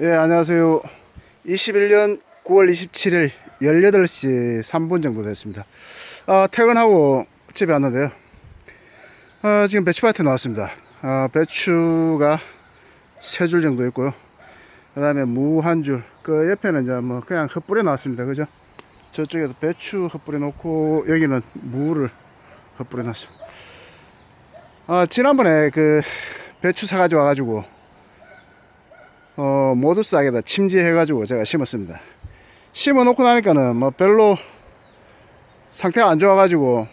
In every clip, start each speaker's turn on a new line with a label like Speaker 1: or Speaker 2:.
Speaker 1: 예, 안녕하세요. 21년 9월 27일 18시 3분 정도 됐습니다. 아, 퇴근하고 집에 왔는데요. 아, 지금 배추 밭에 나왔습니다. 아, 배추가 세 줄 정도 있고요. 그 다음에 무 한 줄. 그 옆에는 이제 뭐 그냥 흩뿌려 놨습니다. 그죠? 저쪽에도 배추 흩뿌려 놓고 여기는 무를 흩뿌려 놨습니다. 아, 지난번에 그 배추 사가지고 와가지고 어, 모두 싹에다 침지해가지고 제가 심었습니다. 심어 놓고 나니까는 뭐 별로 상태가 안 좋아가지고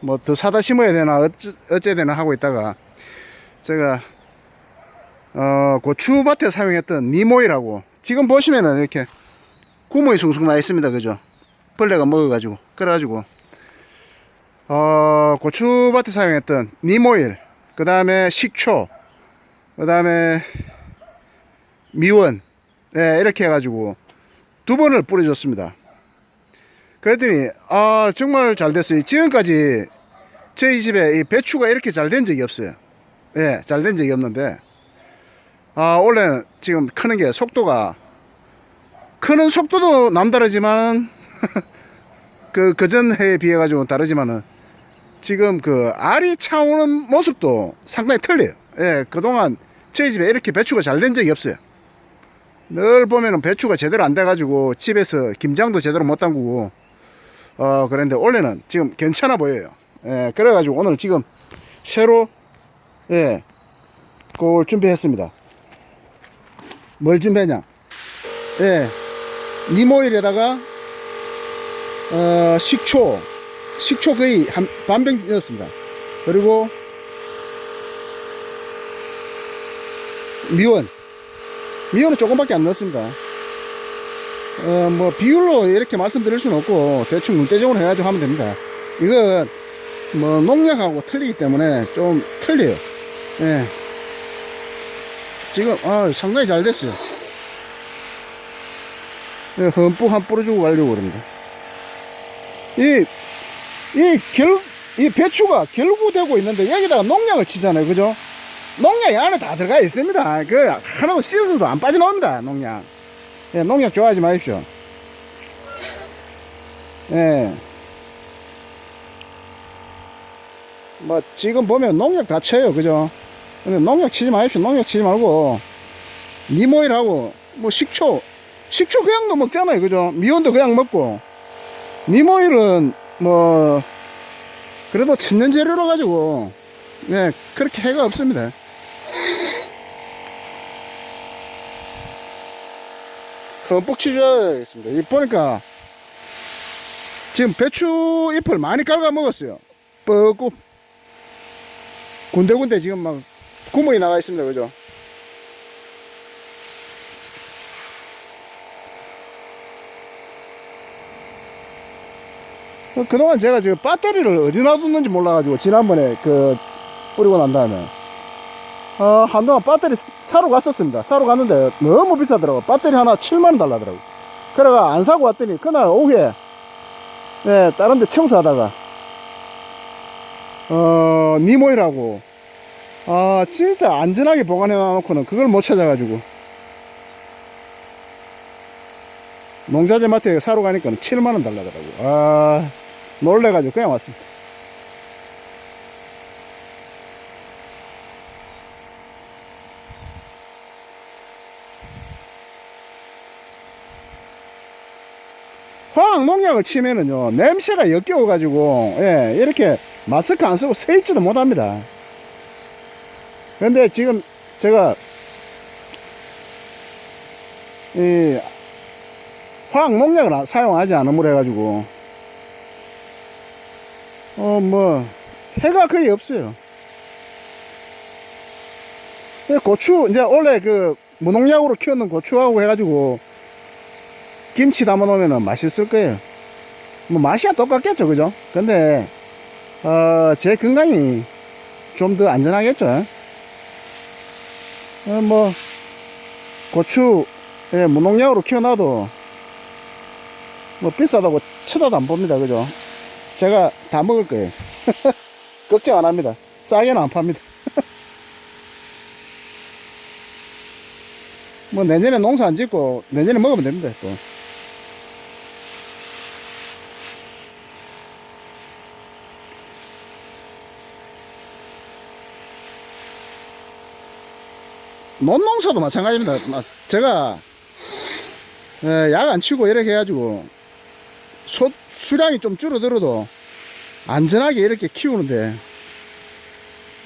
Speaker 1: 뭐 더 사다 심어야 되나 어째, 어째 되나 하고 있다가 제가 어, 고추밭에 사용했던 니모이라고 지금 보시면은 이렇게 구멍이 숭숭 나 있습니다. 그죠? 벌레가 먹어가지고 그래가지고 어, 고추밭에 사용했던 니모일 그 다음에 식초 그 다음에 미원 예, 이렇게 해가지고 두 번을 뿌려줬습니다. 그랬더니 아 정말 잘 됐어요. 지금까지 저희 집에 이 배추가 이렇게 잘 된 적이 없어요. 예, 잘 된 적이 없는데 아 원래 지금 크는 게 속도가 크는 속도도 남다르지만 그 그전 해에 비해 가지고 다르지만은 지금 그 알이 차오는 모습도 상당히 틀려요. 예, 그동안 저희 집에 이렇게 배추가 잘 된 적이 없어요. 늘 보면은 배추가 제대로 안 돼가지고 집에서 김장도 제대로 못 담그고 어 그런데 원래는 지금 괜찮아 보여요. 예, 그래가지고 오늘 지금 새로 예, 그걸 준비했습니다. 뭘 준비했냐? 예, 니모일에다가 어, 식초, 식초 거의 한 반병 넣었습니다. 그리고 미원, 미원은 조금밖에 안 넣었습니다. 어, 뭐, 비율로 이렇게 말씀드릴 수는 없고, 대충 눈대중으로 해가지고 하면 됩니다. 이건, 뭐, 농약하고 틀리기 때문에 좀 틀려요. 예. 지금, 아, 상당히 잘 됐어요. 예, 흠뻑 한 뿌려주고 가려고 그럽니다. 이, 이 결, 이 배추가 결부되고 있는데, 여기다가 농약을 치잖아요. 그죠? 농약이 안에 다 들어가 있습니다. 그 하나도 씻어도 안 빠져나옵니다. 농약. 예, 농약 좋아하지 마십시오. 예. 뭐 지금 보면 농약 다 쳐요, 그죠? 근데 농약 치지 마십시오. 농약 치지 말고 니모일하고 뭐 식초, 식초 그냥도 먹잖아요, 그죠? 미온도 그냥 먹고 니모일은 뭐 그래도 천년 재료로 가지고 예, 그렇게 해가 없습니다. 흠뻑 치줘야겠습니다. 이 보니까 지금 배추 잎을 많이 갉아 먹었어요. 뻗고 군데군데 지금 막 구멍이 나가 있습니다. 그죠? 어, 그동안 제가 지금 배터리를 어디 놔뒀는지 몰라가지고 지난번에 그 뿌리고 난 다음에 어, 한동안 배터리 사러 갔었습니다. 사러 갔는데 너무 비싸더라고. 배터리 하나 7만원 달라더라고. 그래가 안 사고 왔더니 그날 오후에 예, 다른 데 청소하다가 어, 니모이라고 아, 진짜 안전하게 보관해 놔놓고는 그걸 못 찾아가지고 농자재 마트에 사러 가니까 7만원 달라더라고. 아, 놀래가지고 그냥 왔습니다. 화학 농약을 치면은요 냄새가 역겨워 가지고 예 이렇게 마스크 안 쓰고 서 있지도 못합니다. 근데 지금 제가 이 화학 농약을 안- 사용하지 않음으로 해가지고 어 뭐 해가 거의 없어요. 예, 고추 이제 원래 그 무농약으로 키우는 고추하고 해가지고 김치 담아 놓으면 맛있을 거예요. 뭐 맛이야 똑같겠죠, 그죠? 근데 어, 제 건강이 좀 더 안전하겠죠. 어, 뭐 고추 예, 무농약으로 키워놔도 뭐 비싸다고 쳐다도 안 봅니다, 그죠? 제가 다 먹을 거예요. 걱정 안 합니다. 싸게는 안 팝니다. 뭐 내년에 농사 안 짓고 내년에 먹으면 됩니다. 또. 논농사도 마찬가지입니다. 막 제가 약 안 치고 이렇게 해가지고 소, 수량이 좀 줄어들어도 안전하게 이렇게 키우는데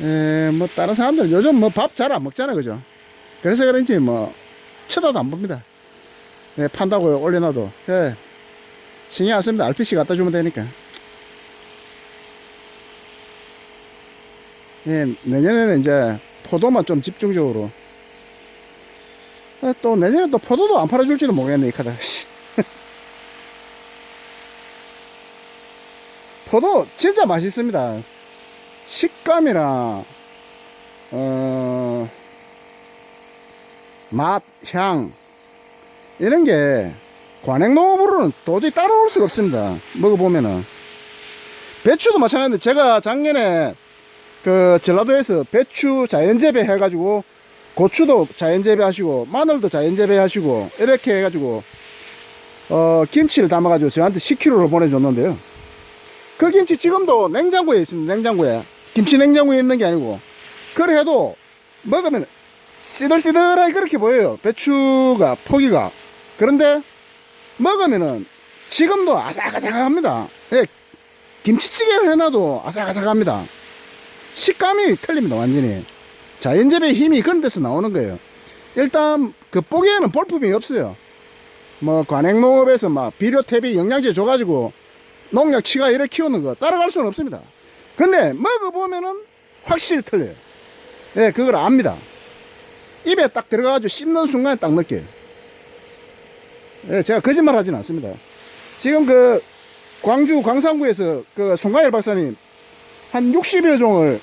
Speaker 1: 에, 뭐 다른 사람들 요즘 뭐 밥 잘 안 먹잖아 그죠? 그래서 그런지 뭐 쳐다도 안 봅니다. 예, 판다고 올려놔도. 예, 신경 안 씁니다. RPC 갖다 주면 되니까. 예, 내년에는 이제 포도만 좀 집중적으로 아, 또 내년에 또 포도도 안 팔아줄지도 모르겠네 이 카드. 씨. 포도 진짜 맛있습니다. 식감이랑 어, 맛, 향 이런 게 관행농업으로는 도저히 따라올 수가 없습니다. 먹어보면은. 배추도 마찬가지인데 제가 작년에 그 전라도에서 배추 자연재배 해가지고 고추도 자연 재배 하시고 마늘도 자연 재배 하시고 이렇게 해가지고 어 김치를 담아가지고 저한테 10kg를 보내줬는데요. 그 김치 지금도 냉장고에 있습니다 냉장고에. 김치 냉장고에 있는 게 아니고. 그래도 먹으면 시들시들하게 그렇게 보여요. 배추가 포기가. 그런데 먹으면은 지금도 아삭아삭합니다. 예, 김치찌개를 해놔도 아삭아삭합니다. 식감이 틀립니다 완전히 자연재배 힘이 그런 데서 나오는 거예요. 일단 그 뽀개에는 볼품이 없어요. 뭐 관행농업에서 막 비료 퇴비 영양제 줘가지고 농약 치가 이렇게 키우는 거 따라갈 수는 없습니다. 근데 먹어보면은 확실히 틀려요. 예 그걸 압니다. 입에 딱 들어가가지고 씹는 순간에 딱 느껴요. 예 제가 거짓말 하진 않습니다. 지금 그 광주 광산구에서 그 송가일 박사님 한 60여 종을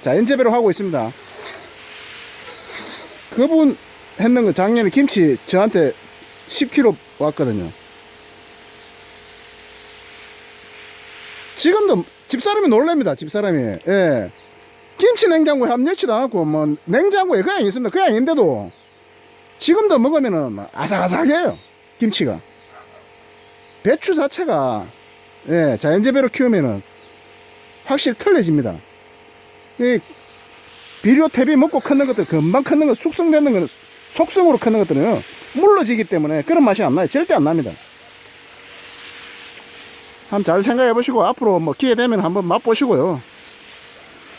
Speaker 1: 자연재배로 하고 있습니다. 그분 했는 거 작년에 김치 저한테 10kg 왔거든요. 지금도 집사람이 놀랍니다. 집사람이. 예. 김치 냉장고에 함유치도 않고 뭐 냉장고에 그냥 있습니다. 그냥 있는데도 지금도 먹으면은 막 아삭아삭해요. 김치가. 배추 자체가 예, 자연재배로 키우면은 확실히 틀려집니다. 이 비료 퇴비 먹고 크는 것들 금방 크는 거 숙성되는 거는 속성으로 크는 것들은 물러지기 때문에 그런 맛이 안 나요. 절대 안 납니다. 한번 잘 생각해 보시고 앞으로 뭐 기회 되면 한번 맛보시고요.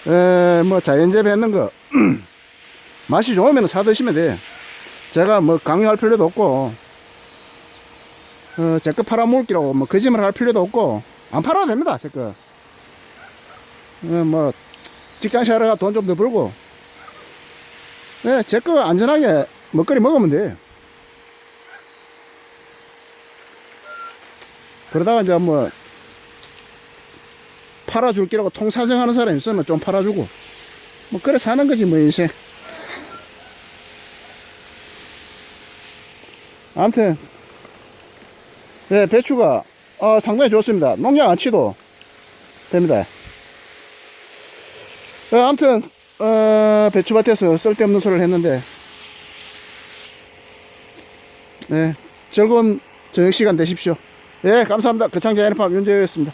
Speaker 1: 에, 뭐 자연재배 했는 거 맛이 좋으면 사 드시면 돼요. 제가 뭐 강요할 필요도 없고 어, 제거 팔아먹기라고 뭐 거짓말 할 필요도 없고 안 팔아도 됩니다. 제거 어, 뭐 직장 생활가 돈 좀 더 벌고. 네, 제 거 안전하게 먹거리 먹으면 돼. 그러다가 이제 뭐 팔아줄 기라고 통사정하는 사람이 있으면 좀 팔아주고. 뭐 그래 사는 거지 뭐 인생. 아무튼 네, 배추가 어, 상당히 좋습니다. 농약 안 치도 됩니다 어, 아무튼 어, 배추밭에서 쓸데없는 소리를 했는데 네, 즐거운 저녁 시간 되십시오. 예, 감사합니다. 거창자 애니팜 윤재였습니다.